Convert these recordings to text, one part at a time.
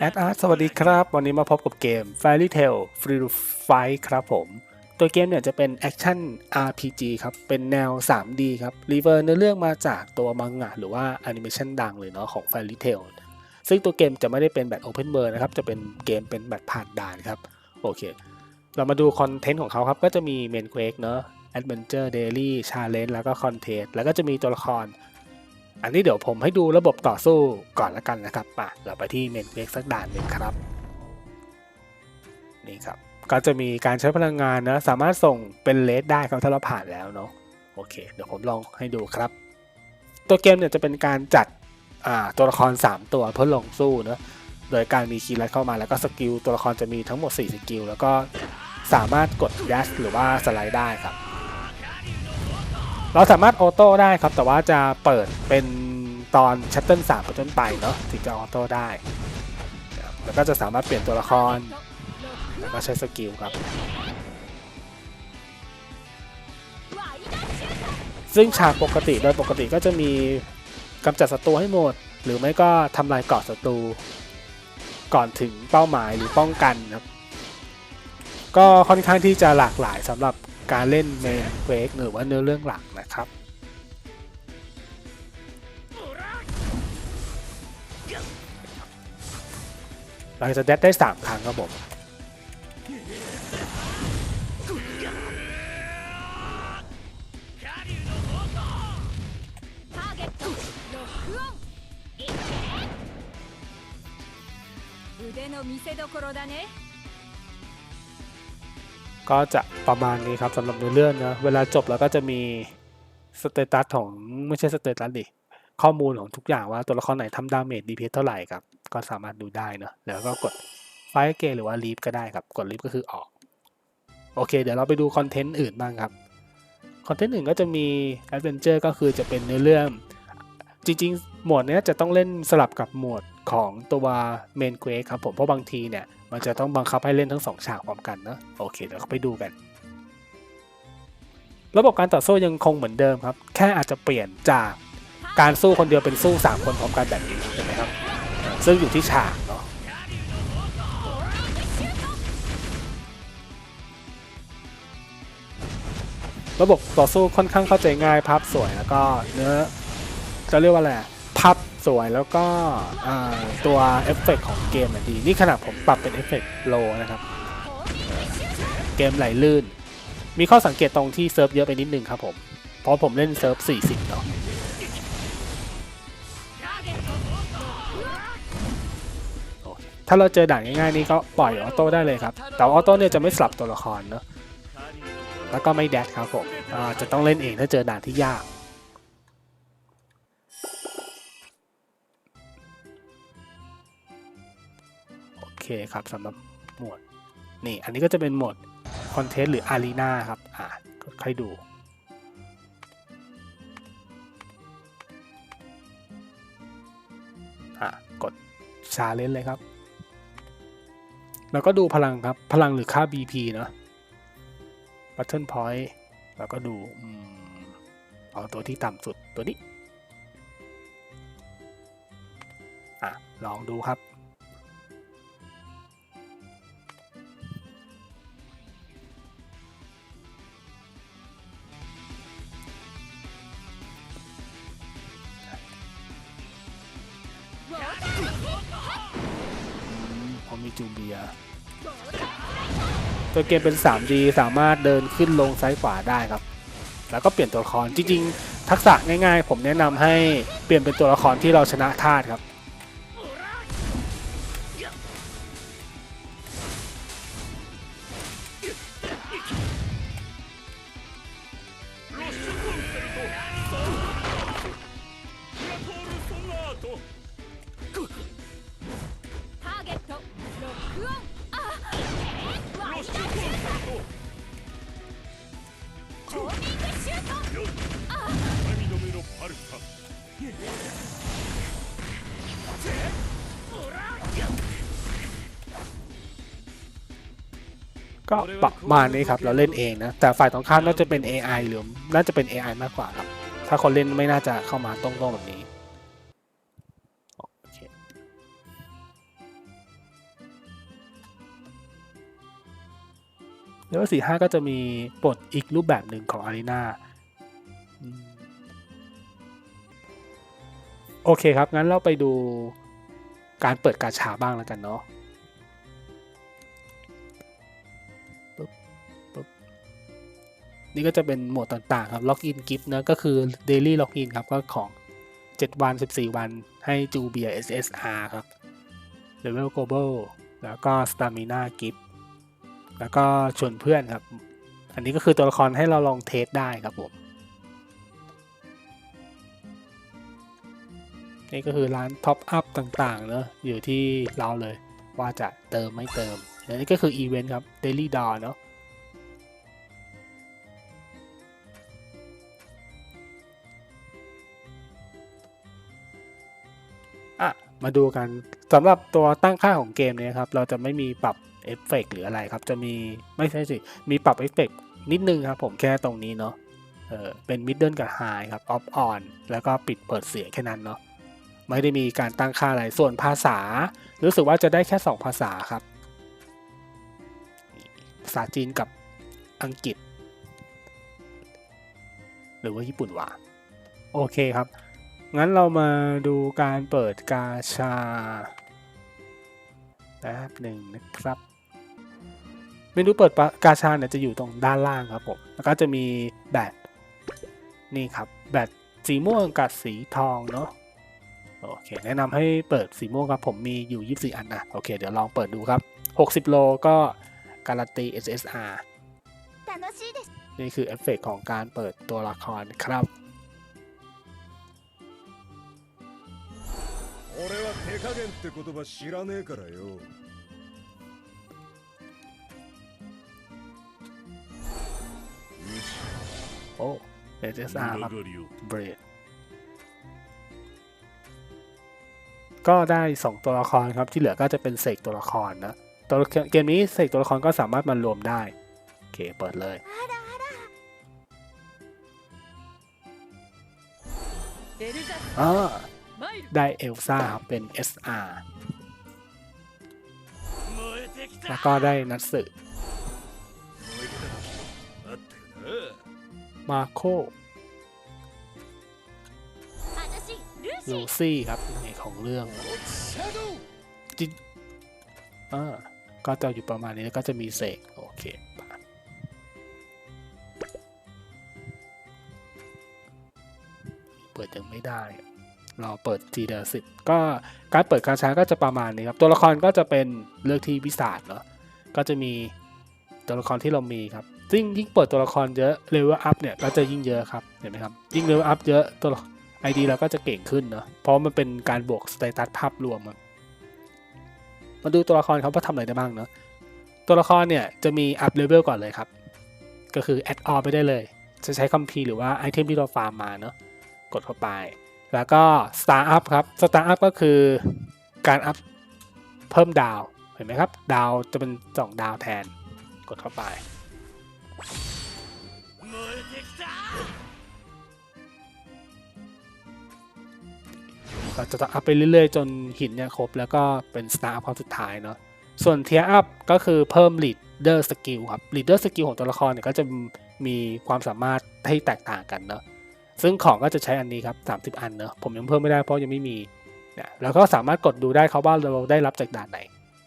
แอดอาร์ตสวัสดีครับ วันนี้มาพบกับเกม Fairy Tail Free Fight ครับผม ตัวเกมเนี่ยจะเป็นแอคชั่น RPG ครับ เป็นแนว 3D ครับ รีเวอร์เนื้อเรื่องมาจากตัวมังงะหรือว่าแอนิเมชันดังเลยเนาะของ Fairy Tail ซึ่งตัวเกมจะไม่ได้เป็นแบบ Open World นะครับ จะเป็นเกมเป็นแบบผ่านด่านครับ โอเค เรามาดูคอนเทนต์ของเขาครับ ก็จะมี Main Quest เนาะ Adventure Daily Challenge แล้วก็ Contest แล้วก็จะมีตัวละคร อันนี้เดี๋ยวผมให้ดูระบบต่อสู้ก่อนละกันนะครับมาเราไปที่เมนเวกสักด่านหนึ่งครับ นี่ครับ ก็จะมีการใช้พลังงานนะ สามารถส่งเป็นเลสได้ครับถ้าเราผ่านแล้วเนาะ โอเค เดี๋ยวผมลองให้ดูครับ ตัวเกมเนี่ยจะเป็นการจัดตัวละคร 3 ตัวเพื่อลงสู้เนาะโดยการมีคีย์ลัดเข้ามาแล้วก็สกิลตัวละครจะมีทั้งหมด 4 สกิล แล้วก็สามารถกดยัสหรือว่าสไลด์ได้ครับ เราสามารถออโต้ได้ครับ แต่ว่าจะเปิดเป็นตอนชัตเติลสามเป็นต้นไปเนาะถึงจะออโต้ได้แล้วก็จะสามารถเปลี่ยนตัวละคร แล้วก็ใช้สกิลครับ ซึ่งฉากปกติโดยปกติก็จะมีกำจัดศัตรูให้หมด หรือไม่ก็ทำลายเกาะศัตรู ก่อนถึงเป้าหมายหรือป้องกันครับ ก็ค่อนข้างที่จะหลากหลายสำหรับ การเล่นเมนเควกหรือว่าเนื้อเรื่องหลักนะครับ เราจะแดดได้ 3 ครั้งครับผม ターゲットロックオン腕の見せ所だね ก็จะประมาณนี้ครับสำหรับเนื้อเรื่องนะเวลาจบแล้วก็จะมีสเตตัสของไม่ใช่สเตตัสดิข้อมูลของทุกอย่างว่าตัวละครไหนทำดาเมจดีเพเท่าไหร่ครับ ก็สามารถดูได้เนอะแล้วก็กดไฟเกหรือว่าลีฟก็ได้ครับ กดลีฟก็คือออก โอเค เดี๋ยวเราไปดูคอนเทนต์อื่นบ้างครับ คอนเทนต์อื่นก็จะมีแอดเวนเจอร์ก็คือจะเป็นเนื้อเรื่อง จริง ๆ หมวดเนี้ยจะต้องเล่นสลับกับหมวดของตัวเมนเควครับผมเพราะบางทีเนี่ย มันจะต้องบังคับให้เล่นทั้งสองฉากพร้อมกันเนอะโอเคเดี๋ยวไปดูกัน ระบบการต่อสู้ยังคงเหมือนเดิมครับ แค่อาจจะเปลี่ยนจากการสู้คนเดียวเป็นสู้ 3 คนพร้อมกันแบบนี้เห็นไหมครับซึ่งอยู่ที่ฉากเนาะระบบต่อสู้ค่อนข้างเข้าใจง่ายภาพสวยแล้วก็เนื้อจะเรียกว่าอะไร สวยแล้วก็ตัวเอฟเฟกต์ของเกมดี นี่ขนาดผมปรับเป็นเอฟเฟกต์โลนะครับ เกมไหลลื่น มีข้อสังเกตตรงที่เซิร์ฟเยอะไปนิดนึงครับผม เพราะผมเล่นเซิร์ฟ 40 เนาะถ้าเราเจอด่านง่ายๆนี่ก็ปล่อยออโต้ได้เลยครับ แต่ออโต้เนี่ยจะไม่สลับตัวละครเนาะแล้วก็ไม่แดดครับผมจะต้องเล่นเองถ้าเจอด่านที่ยาก เคครับสำหรับหมวดนี่อันนี้ก็จะเป็นหมวดคอนเทนต์หรืออารีนาครับอ่าค่อยดูอะกดชาเลนเลยครับ แล้วก็ดูพลังครับ พลังหรือค่า BP เนอะบัตเทิลพอยต์แล้วก็ดูอเอาตัวที่ต่ำสุดตัวนี้ อะ ลองดูครับ ตัวเกมเป็น 3D สามารถเดินขึ้นลงซ้ายขวาได้ครับ แล้วก็เปลี่ยนตัวละครจริงๆ ทักษะง่ายๆ ผมแนะนำให้เปลี่ยนเป็นตัวละครที่เราชนะธาตุครับ ก็ประมาณนี้ครับ เราเล่นเองนะ แต่ฝ่ายตรงข้ามน่าจะเป็น AI หรือน่าจะเป็น AI มากกว่าครับ ถ้าคนเล่นไม่น่าจะเข้ามาตรงๆแบบนี้เลเวลสี่ห้าก็จะมีบทอีกรูปแบบหนึ่งของอารีนาโอเคครับ งั้นเราไปดูการเปิดกาชาบ้างแล้วกันเนาะ นี่ก็จะเป็นโหมดต่างๆครับล็อกอินกิฟต์นะก็คือ Daily Login ครับก็ของ 7 วัน 14 วันให้จูเบีย SSR ครับ Level Global แล้วก็ Stamina Gift แล้วก็ชวนเพื่อนครับ อันนี้ก็คือตัวละครให้เราลองเทสได้ครับผม นี่ก็คือร้านท็อปอัพต่างๆเนอะอยู่ที่เราเลยว่าจะเติมไม่เติม อันนี้ก็คืออีเวนต์ครับ Daily d o r เนาะ อะมาดูกันสำหรับตัวตั้งค่าของเกมเนี้ครับ เราจะไม่มีปรับเอฟเฟกต์หรืออะไรครับ จะมีไม่ใช่สิ มีปรับเอฟเฟกต์นิดนึงครับผมแค่ตรงนี้เนาะเออเป็นมิดเดิลกับไฮครับออฟออนแล้วก็ปิดเปิดเสียงแค่นั้นเนาะไม่ได้มีการตั้งค่าอะไรส่วนภาษา รู้สึกว่าจะได้แค่ 2 ภาษาครับ ภาษาจีนกับอังกฤษ หรือว่าญี่ปุ่นวะโอเคครับ งั้นเรามาดูการเปิดกาชาครับหนึ่งนะครับเมนูเปิดกาชาเนี่ยจะอยู่ตรงด้านล่างครับผม แล้วก็จะมีแบตนี่ครับแบตสีม่วงกับสีทองเนาะโอเคแนะนำให้เปิดสีม่วงครับผมมีอยู่ 24 อันนะโอเค เดี๋ยวลองเปิดดูครับ 60 โลก็การันตี SSR นี่คือเอฟเฟกของการเปิดตัวละครครับ 手加減って言葉知らねえからよโอ้ SSR ครับ りを เบรดก็ได้ 2 ตัวละครครับ ที่เหลือก็จะเป็นเสกตัวละครนะตัวละครเกมนี้เสกตัวละครก็สามารถมารวมได้ โอเค เปิดเลย あらあらエルザス อ่า マイル ได้เอลซ่าเป็น SR แล้วก็ได้นัตสึมาโคลูซี่ครับในของเรื่องจิอ่าก็จะอยู่ประมาณนี้แล้วก็จะมีเสกโอเคเปิดยังไม่ได้ เรอเปิดทีเดียวสิบก็การเปิดกาช้ก็จะประมาณนี้ครับ ตัวละครก็จะเป็นเลือกที่วิสาดเนาะก็จะมีตัวละครที่เรามีครับซึ่งยิ่งเปิดตัวละครเยอะเลเวลอัพเนี่ยก็จะยิ่งเยอะครับเห็นไหมครับยิ่งเลเวลอัพเยอะตัวไอดีเราก็จะเก่งขึ้นเนาะเพราะมันเป็นการบวกสเตตัสภาพรวมมาดูตัวละครครับว่าทำอะไรได้บ้างเนาะตัวละครเนี่ยจะมีอัพเลเวลก่อนเลยครับ ก็คือแอดออไปได้เลย จะใช้คัมภีร์หรือว่าไอเทมที่เราฟาร์มมาเนาะกดเข้าไป แล้วก็ Star Up ครับ Star Up ก็คือการอัพเพิ่มดาวเห็นไหมครับ ดาวจะเป็นสองดาวแทนกดเข้าไป เราจะอัพไปเรื่อยๆ จนหินเนี่ยครบ แล้วก็เป็นสตาร์พอสุดท้ายเนาะส่วนเทียร์อัพก็คือเพิ่มลีดเดอร์สกิลครับลีดเดอร์สกิลของตัวละครเนี่ยก็จะมีความสามารถที่แตกต่างกันเนาะ ซึ่งของก็จะใช้อันนี้ครับ 30 อันเนาะผมยังเพิ่มไม่ได้เพราะยังไม่มีเนี่ยแล้วก็สามารถกดดูได้ครับว่าเราได้รับจากด่านไหน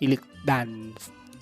อีลิกด่าน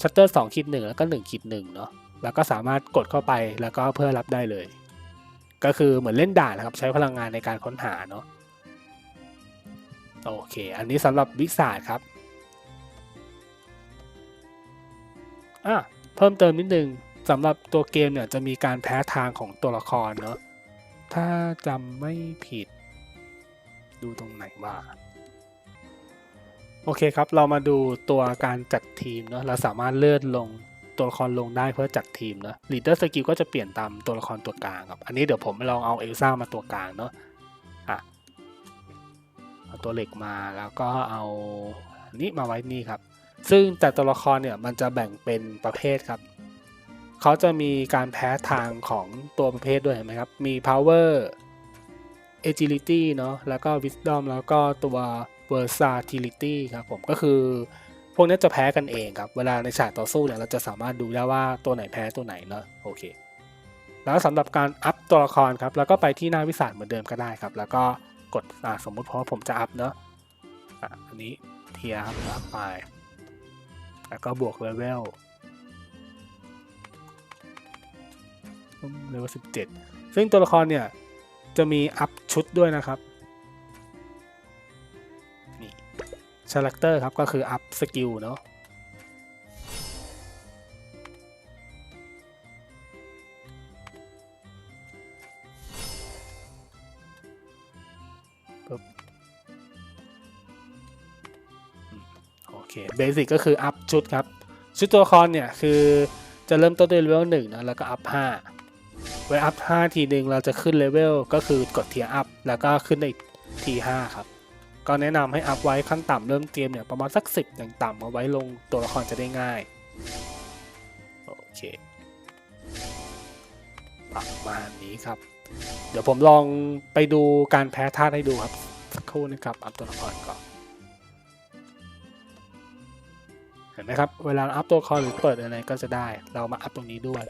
ชัตเตอร์2คิด1แล้วก็1คิด1เนาะแล้วก็สามารถกดเข้าไปแล้วก็เพื่อรับได้เลย ก็คือเหมือนเล่นด่านนะครับ ใช้พลังงานในการค้นหาเนาะโอเค อันนี้สำหรับวิสาดครับอะเพิ่มเติมนิดนึงสำหรับตัวเกมเนี่ยจะมีการแพ้ทางของตัวละครเนาะ ถ้าจำไม่ผิด ดูตรงไหนว่าโอเคครับ เรามาดูตัวการจัดทีมเนาะเราสามารถเลื่อนลงตัวละครลงได้เพื่อจัดทีมเนาะ leader skill ก็จะเปลี่ยนตามตัวละครตัวกลางครับ อันนี้เดี๋ยวผมลองเอาเอลซ่ามาตัวกลางเนาะอะเอาตัวเหล็กมาแล้วก็เอานนี้มาไว้นี่ครับ ซึ่งแต่ตัวละครเนี่ยมันจะแบ่งเป็นประเภทครับ เขาจะมีการแพ้ทางของตัวประเภทด้วยเห็นไหมครับ มี power agility เนาะแล้วก็ wisdom แล้วก็ตัว versatility ครับผมก็คือ พวกนี้จะแพ้กันเองครับ เวลาในฉากต่อสู้เนี่ยเราจะสามารถดูได้ว่าตัวไหนแพ้ตัวไหนเนอะโอเคแล้วสำหรับการอัพตัวละครครับ แล้วก็ไปที่หน้าวิสัชเหมือนเดิมก็ได้ครับ แล้วก็กดสมมติเพราะผมจะอัพเนอะอะอันนี้เทียร์ครับอัพไป แล้วก็บวกเลเวล เลเวลสิบเจ็ดซึ่งตัวละครเนี่ย จะมีอัพชุดด้วยนะครับ นี่ชาแรคเตอร์ครับ ก็คืออัพสกิลเนาะโอเคเบสิกก็คืออัพชุดครับ ชุดตัวละครเนี่ย คือจะเริ่มต้นด้วยเลเวลหนึ่งนะแล้วก็อัพห้า ไว้อัพห้าทีหนึ่งเราจะขึ้นเลเวลก็คือกดเทียร์อัพแล้วก็ขึ้นได้อีกทีห้าครับ ก็แนะนำให้อัพไว้ขั้นต่ำเริ่มเกมเนี่ยประมาณสักสิบอย่างต่ำเอาไว้ลงตัวละครจะได้ง่าย โอเคประมาณนี้ครับ เดี๋ยวผมลองไปดูการแพ้ธาตุให้ดูครับสักครู่นะครับ อัพตัวละครก่อนเห็นไหมครับ เวลาอัพตัวละครหรือเปิดอะไรก็จะได้ เรามาอัพตรงนี้ด้วย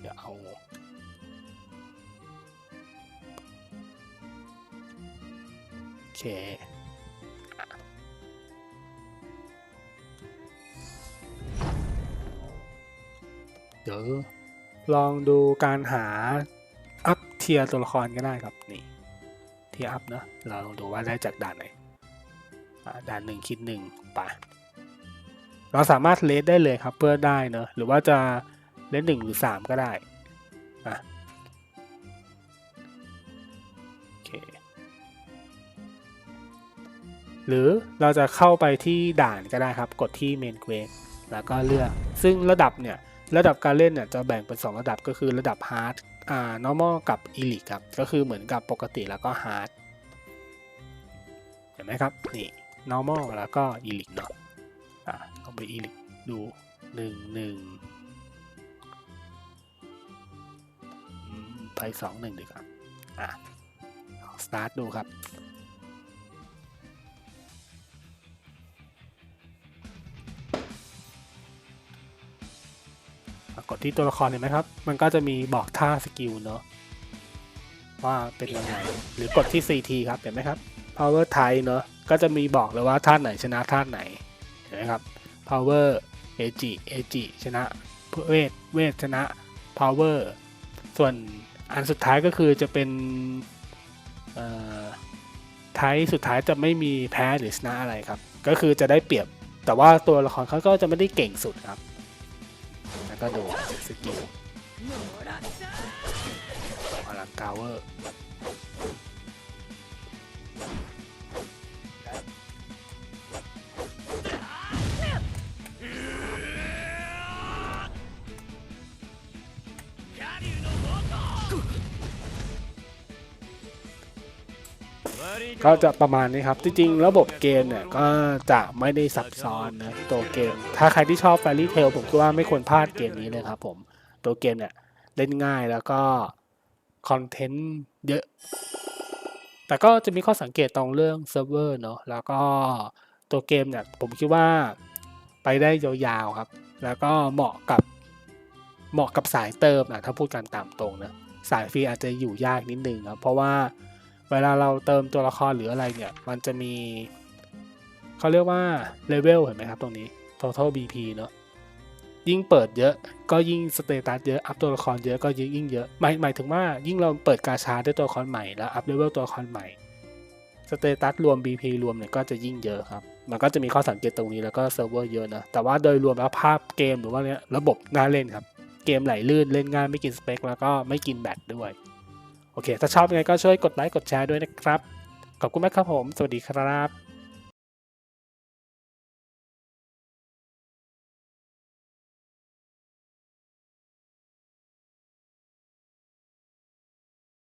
เดี๋ยวเอาโอเคอ่เดี๋ยวลองดูการหาอัพเทียร์ตัวละครก็ได้ครับนี่เทียร์อัพเนะเราลองดูว่าได้จากด่านไหนด่านหนึ่งคิดหนึ่งไปเราสามารถเลสได้เลยครับเพื่อได้เนอะหรือว่าจะ เลสหนึ่งหรือสามก็ได้อะโอเคหรือเราจะเข้าไปที่ด่านก็ได้ครับ กดที่เมนเควสแล้วก็เลือกซึ่งระดับเนี่ย ระดับการเล่นเนี่ยจะแบ่งเป็น 2 ระดับก็คือระดับ hard อ่า normal กับ elite ครับ ก็คือเหมือนกับปกติแล้วก็ hard เห็นไหมครับ นี่ normal แล้วก็ elite เนาะอ่าลองไป elite ดู 1 1 ไปสอืมไป2 1ดีกว่า อะ start ดูครับ กดที่ตัวละครเห็นไหมครับ มันก็จะมีบอกท่าสกิลเนาะ ว่าเป็นยังไง หรือกดที่ CT ครับ เห็นไหมครับ power type เนาะ ก็จะมีบอกเลยว่าท่าไหนชนะท่าไหน เห็นไหมครับ power AG AG ชนะเวทเวทชนะ power ส่วน อันสุดท้ายก็คือจะเป็นเอ่อไทยสุดท้ายจะไม่มีแพ้หรือชนะอะไรครับ ก็คือจะได้เปรียบ แต่ว่าตัวละครเขาก็จะไม่ได้เก่งสุดครับ แล้วก็ดูสกิลพลังกาวเวอร์ ก็จะประมาณนี้ครับ จริงๆ ระบบเกมเนี่ยก็จะไม่ได้ซับซ้อนนะตัวเกม ถ้าใครที่ชอบ Fairy Tail ผมคิดว่าไม่ควรพลาดเกมนี้เลยครับผมตัวเกมเนี่ยเล่นง่ายแล้วก็คอนเทนต์เยอะ แต่ก็จะมีข้อสังเกตตรงเรื่องเซิร์ฟเวอร์เนาะแล้วก็ตัวเกมเนี่ยผมคิดว่าไปได้ยาวๆครับ แล้วก็เหมาะกับเหมาะกับสายเติมนะถ้าพูดกันตามตรงนะสายฟรีอาจจะอยู่ยากนิดนึงครับเพราะว่า เวลาเราเติมตัวละครหรืออะไรเนี่ย มันจะมีเขาเรียกว่าเลเวลเห็นไหมครับตรงนี้ total BP เนาะยิ่งเปิดเยอะก็ยิ่งสเตตัสเยอะอัพตัวละครเยอะก็ยิ่งเยอะหมายหมายถึงว่ายิ่งเราเปิดกาชาด้วยตัวละครใหม่แล้วอัพเลเวลตัวละครใหม่สเตตัสรวม BP รวมเนี่ยก็จะยิ่งเยอะครับ มันก็จะมีข้อสังเกตตรงนี้แล้วก็เซิร์ฟเวอร์เยอะนะ แต่ว่าโดยรวมแล้วภาพเกมหรือว่าเนี้ยระบบน่าเล่นครับ เกมไหลลื่นเล่นง่ายไม่กินสเปคแล้วก็ไม่กินแบตด้วย โอเค ถ้าชอบยังไงก็ช่วยกดไลค์กดแชร์ด้วยนะครับ ขอบคุณมากครับผม สวัสดีครับ